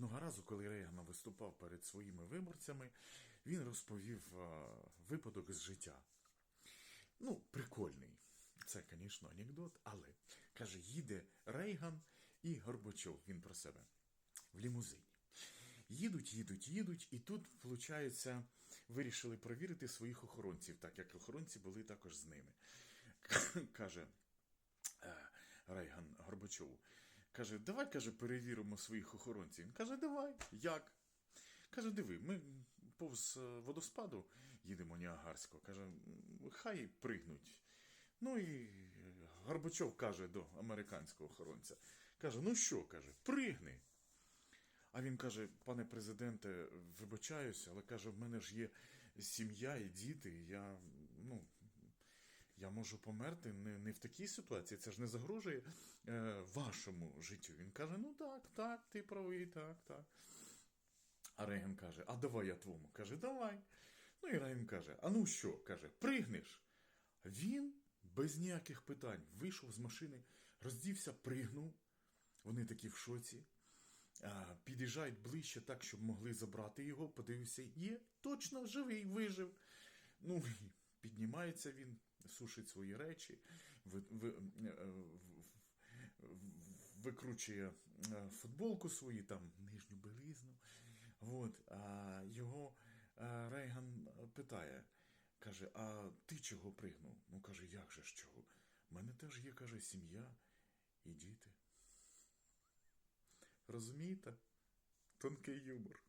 одного разу, коли Рейган виступав перед своїми виборцями, він розповів е, випадок з життя. Ну, прикольний. Це, звісно, анекдот, але каже, їде Рейган і Горбачов, він про себе, в лімузині. Їдуть, їдуть, їдуть, і тут, виходить, вирішили провірити своїх охоронців, так як охоронці були також з ними. Каже е, Рейган Горбачову. Каже, давай, каже, перевіримо своїх охоронців. Він каже, давай, як? Каже, диви, ми повз е, водоспаду їдемо Ніагарського. Каже, хай пригнуть. Ну і е, Горбачов каже до американського охоронця. Каже, ну що, каже, пригни. А він каже: пане президенте, вибачаюся, але каже, в мене ж є сім'я і діти. Я, ну, я можу померти не, не в такій ситуації. Це ж не загрожує е, вашому життю. Він каже: ну так, так, ти правий, так, так. А Рейган каже: А давай я твому. Каже, давай. Ну і Рейган каже: А ну що? каже, пригнеш. Він без ніяких питань вийшов з машини, роздівся, пригнув. Вони такі в шоці. Під'їжджають ближче так, щоб могли забрати його. Подивився, є, точно живий, вижив. Ну, піднімається він, сушить свої речі, ви, ви, е, викручує е, футболку свою, там нижню білизну. От, а його е, Рейган питає, каже: А ти чого пригнув? Ну каже, як же ж чого? У мене теж є, каже, сім'я і діти. Розумієте? Тонкий юмор.